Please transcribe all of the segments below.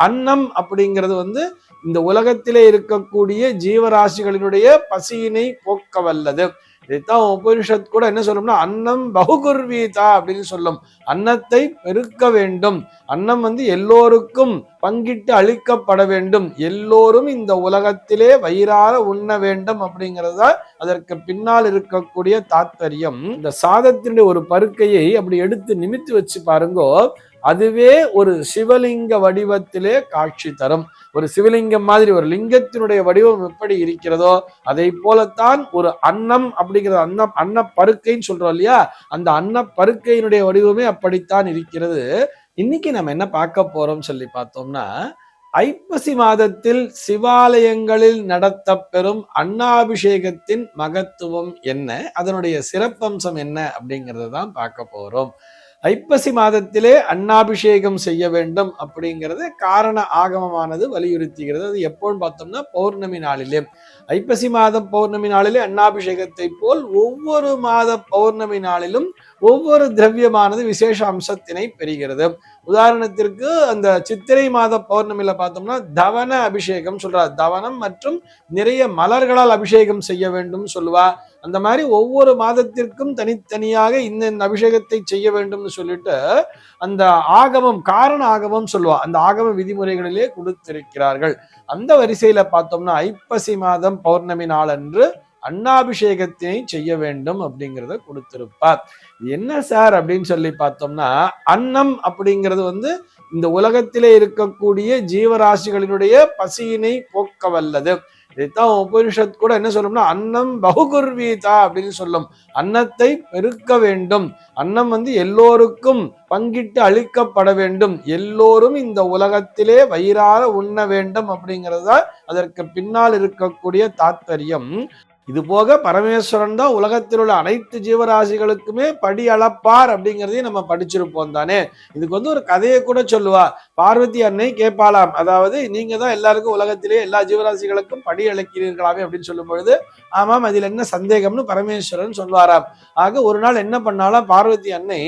அன்னம் அப்படிங்கிறது வந்து இந்த உலகத்திலே இருக்கக்கூடிய ஜீவராசிகளினுடைய பசியினை போக்க வல்லது இதைத்தான் உபனிஷத் கூட என்ன சொல்லும்னா அன்னம் பகுகுர்வீதா அப்படின்னு சொல்லும். அன்னத்தை பெருக்க வேண்டும். அன்னம் வந்து எல்லோருக்கும் பங்கிட்டு அளிக்கப்பட வேண்டும். எல்லோரும் இந்த உலகத்திலே வயிறார உண்ண வேண்டும் அப்படிங்கிறது அதற்கு பின்னால் இருக்கக்கூடிய தாத்பரியம். இந்த சாதத்தினுடைய ஒரு பருக்கையை அப்படி எடுத்து நிமித்து வச்சு பாருங்கோ அதுவே ஒரு சிவலிங்க வடிவத்திலே காட்சி தரும். ஒரு சிவலிங்கம் மாதிரி ஒரு லிங்கத்தினுடைய வடிவம் எப்படி இருக்கிறதோ அதை போலத்தான் ஒரு அன்னம் அப்படிங்கிற அன்னம் அன்ன பருக்கைன்னு சொல்றோம் இல்லையா? அந்த அன்ன பருக்கையினுடைய வடிவமே அப்படித்தான் இருக்கிறது. இன்னைக்கு நம்ம என்ன பார்க்க போறோம் சொல்லி பார்த்தோம்னா ஐப்பசி மாதத்தில் சிவாலயங்களில் நடத்தப்பெறும் அன்னாபிஷேகத்தின் மகத்துவம் என்ன? அதனுடைய சிறப்பம்சம் என்ன அப்படிங்கிறத தான் பார்க்க போறோம். ஐப்பசி மாதத்திலே அன்னாபிஷேகம் செய்ய வேண்டும் அப்படிங்கிறது காரண ஆகமமானது வலியுறுத்துகிறது. அது எப்போன்னு பார்த்தோம்னா பௌர்ணமி நாளிலே. ஐப்பசி மாதம் பௌர்ணமி நாளிலே அன்னாபிஷேகத்தை போல் ஒவ்வொரு மாத பௌர்ணமி நாளிலும் ஒவ்வொரு திரவியமானது விசேஷ அம்சத்தினை பெறுகிறது. உதாரணத்திற்கு அந்த சித்திரை மாத பௌர்ணமியில பார்த்தோம்னா தவன அபிஷேகம் சொல்றா தவனம் மற்றும் நிறைய மலர்களால் அபிஷேகம் செய்ய வேண்டும் சொல்லுவா. அந்த மாதிரி ஒவ்வொரு மாதத்திற்கும் தனித்தனியாக இந்த இந்த அபிஷேகத்தை செய்ய வேண்டும்னு சொல்லிட்டு அந்த ஆகமம் காரண ஆகமம் சொல்லுவா. அந்த ஆகம விதிமுறைகளிலே கொடுத்திருக்கிறார்கள். அந்த வரிசையில பார்த்தோம்னா ஐப்பசி மாதம் பௌர்ணமி நாளன்று அன்னாபிஷேகத்தினை செய்ய வேண்டும் அப்படிங்கிறத கொடுத்திருப்பார். என்ன சார் அப்படின்னு சொல்லி பார்த்தோம்னா அன்னம் அப்படிங்கிறது வந்து இந்த உலகத்திலே இருக்கக்கூடிய ஜீவராசிகளினுடைய பசியினை போக்க வல்லது இதைத்தான் உபனிஷத் கூட என்ன சொல்லும்னா அன்னம் பகுகுர்வீதா அப்படின்னு சொல்லும். அன்னத்தை பெருக்க வேண்டும். அன்னம் வந்து எல்லோருக்கும் பங்கிட்டு அளிக்கப்பட வேண்டும். எல்லோரும் இந்த உலகத்திலே வயிறார உண்ண வேண்டும் அப்படிங்கிறது தான் அதற்கு பின்னால் இருக்கக்கூடிய தாத்பரியம். இது போக பரமேஸ்வரன் தான் உலகத்தில் உள்ள அனைத்து ஜீவராசிகளுக்குமே படி அளப்பார் அப்படிங்கிறதையும் நம்ம படிச்சிருப்போம் தானே? இதுக்கு வந்து ஒரு கதையை கூட சொல்லுவா. பார்வதி அன்னை கேட்பாளாம். அதாவது நீங்க தான் எல்லாருக்கும் உலகத்திலேயே எல்லா ஜீவராசிகளுக்கும் படி அழைக்கிறீர்களாமே அப்படின்னு சொல்லும் பொழுது ஆமாம் அதில் என்ன சந்தேகம்னு பரமேஸ்வரன் சொல்வாராம். ஆக ஒரு நாள் என்ன பண்ணாலாம் பார்வதி அன்னை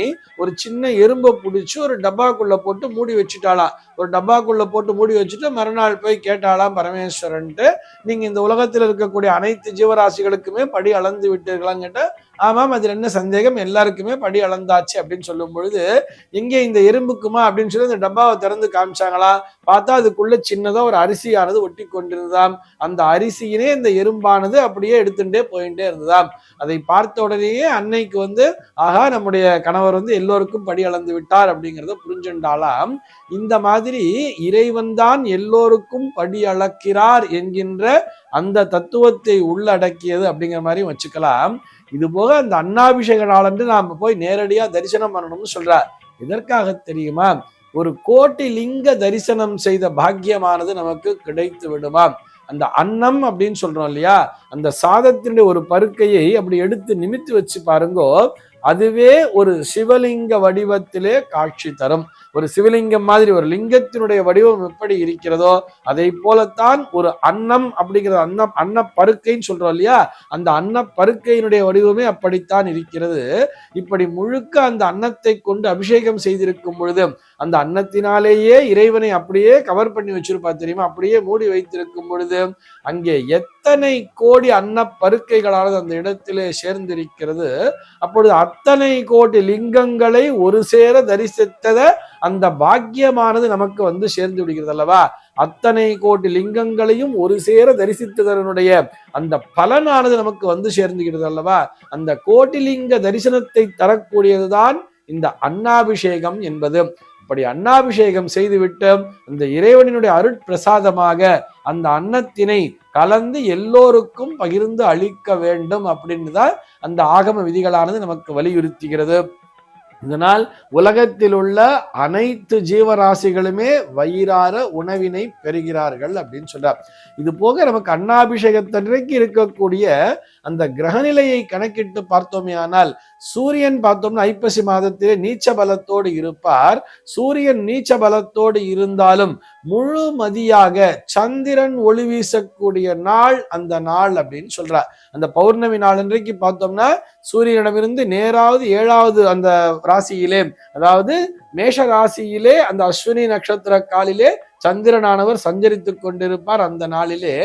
ஒரு சின்ன எறும்பை பிடிச்சி ஒரு டப்பாக்குள்ள போட்டு மூடி வச்சுட்டாளாம். ஒரு டப்பாக்குள்ள போட்டு மூடி வச்சுட்டு மறுநாள் போய் கேட்டாலாம் பரமேஸ்வரன்ட்டு நீங்க இந்த உலகத்தில் இருக்கக்கூடிய அனைத்து ராசிகளுக்குமே படி அளந்து விட்டீர்களான்னு கேட்டால் ஆமாம் அதில் என்ன சந்தேகம்? எல்லாருக்குமே படி அளந்தாச்சு அப்படின்னு சொல்லும் பொழுது இங்கே இந்த எறும்புக்குமா அப்படின்னு சொல்லி அந்த டப்பாவை திறந்து காமிச்சாங்களா? பார்த்தா அதுக்குள்ள சின்னதாக ஒரு அரிசியானது ஒட்டி கொண்டிருந்ததாம். அந்த அரிசியினே இந்த எறும்பானது அப்படியே எடுத்துட்டே போயிட்டே இருந்ததாம். அதை பார்த்த உடனேயே அன்னைக்கு வந்து ஆகா நம்முடைய கணவர் வந்து எல்லோருக்கும் படி அளந்து விட்டார் அப்படிங்கிறத புரிஞ்சுண்டாலாம் இந்த மாதிரி இறைவன் தான் எல்லோருக்கும் படி அளக்கிறார் என்கின்ற அந்த தத்துவத்தை உள்ளடக்கி உள்ளடக்கியது அப்படிங்கிற மாதிரி வச்சுக்கலாம். இது போக அந்த அன்னாபிஷேக நாளன்று நாம போய் நேரடியாக தரிசனம் பண்ணணும்னு சொல்றார். எதற்காக தெரியுமா? ஒரு கோட்டி லிங்க தரிசனம் செய்த பாக்கியமானது நமக்கு கிடைத்து விடுமாம் அந்த அன்னம் அப்படின்னு சொல்றோம் இல்லையா? அந்த சாதத்தினுடைய ஒரு பருக்கையை அப்படி எடுத்து நிமித்து வச்சு பாருங்கோ அதுவே ஒரு சிவலிங்க வடிவத்திலே காட்சி தரும். ஒரு சிவலிங்கம் மாதிரி ஒரு லிங்கத்தினுடைய வடிவம் எப்படி இருக்கிறதோ அதை போலத்தான் ஒரு அன்னம் அப்படிங்கிற அன்னம் அன்ன பருக்கைன்னு சொல்றோம் இல்லையா? அந்த அன்ன பருக்கையினுடைய வடிவமே அப்படித்தான் இருக்கிறது. இப்படி முழுக்க அந்த அன்னத்தை கொண்டு அபிஷேகம் செய்திருக்கும் பொழுது அந்த அன்னத்தினாலேயே இறைவனை அப்படியே கவர் பண்ணி வச்சிருப்பா தெரியுமா? அப்படியே மூடி வைத்திருக்கும் பொழுது அங்கே எத்தனை கோடி அன்ன பருக்கைகளானது அந்த இடத்திலே சேர்ந்திருக்கிறது. அப்பொழுது அத்தனை கோடி லிங்கங்களை ஒரு சேர தரிசித்தத அந்த பாக்கியமானது நமக்கு வந்து சேர்ந்து விடுகிறது அல்லவா? அத்தனை கோடி லிங்கங்களையும் ஒரு சேர தரிசித்ததனுடைய அந்த பலனானது நமக்கு வந்து சேர்ந்துகிறது அல்லவா? அந்த கோட்டிலிங்க தரிசனத்தை தரக்கூடியதுதான் இந்த அன்னாபிஷேகம் என்பது. அப்படி அன்னாபிஷேகம் செய்துவிட்டு அந்த இறைவனினுடைய அருட்பிரசாதமாக அந்த அன்னத்தினை கலந்து எல்லோருக்கும் பகிர்ந்து அளிக்க வேண்டும் அப்படின்னு தான் அந்த ஆகம விதிகளானது நமக்கு வலியுறுத்துகிறது. இதனால் உலகத்தில் உள்ள அனைத்து ஜீவராசிகளுமே வயிறார உணவினை பெறுகிறார்கள் அப்படின்னு சொல்றார். இது போக நமக்கு அன்னாபிஷேகத்தன்றைக்கு இருக்கக்கூடிய அந்த கிரகநிலையை கணக்கிட்டு பார்த்தோமே ஆனால் சூரியன் பார்த்தோம்னா ஐப்பசி மாதத்திலே நீச்ச பலத்தோடு இருப்பார். சூரியன் நீச்ச பலத்தோடு இருந்தாலும் முழு மதியாக சந்திரன் ஒளி வீசக்கூடிய நாள் அந்த நாள் அப்படின்னு சொல்றார். அந்த பௌர்ணமி நாள் இன்றைக்கு பார்த்தோம்னா சூரியனிடமிருந்து நேராவது ஏழாவது அந்த ராசியிலே அதாவது மேஷ ராசியிலே அந்த அஸ்வினி நட்சத்திர காலிலே சந்திரனானவர் சஞ்சரித்துக் கொண்டிருப்பார். அந்த நாளிலே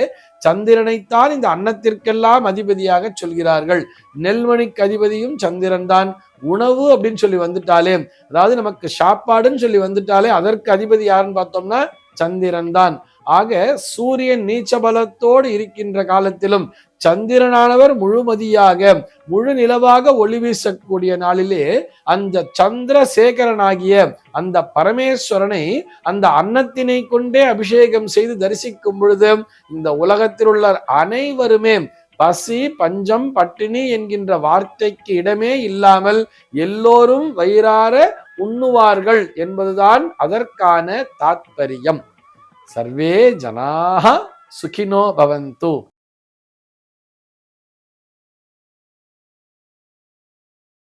சந்திரனைத்தான் இந்த அன்னத்திற்கெல்லாம் அதிபதியாக சொல்கிறார்கள். நெல்மணிக்கு அதிபதியும் சந்திரன் தான் உணவு அப்படின்னு சொல்லி வந்துட்டாலே அதாவது நமக்கு சாப்பாடுன்னு சொல்லி வந்துட்டாலே அதற்கு அதிபதி யாருன்னு பார்த்தோம்னா சந்திரன் தான் ஆக சூரியன் நீச்ச பலத்தோடு இருக்கின்ற காலத்திலும் சந்திரனானவர் முழுமதியாக முழு நிலவாக ஒளி வீசக்கூடிய நாளிலே அந்த சந்திரசேகரனாகிய அந்த பரமேஸ்வரனை அந்த அன்னத்தினை கொண்டே அபிஷேகம் செய்து தரிசிக்கும் பொழுது இந்த உலகத்தில் உள்ள அனைவருமே பசி பஞ்சம் பட்டினி என்கின்ற வார்த்தைக்கு இடமே இல்லாமல் எல்லோரும் வயிறார உண்ணுவார்கள் என்பதுதான் அதற்கான தாத்பரியம். சர்வே ஜனாக சுகினோ பவந்து.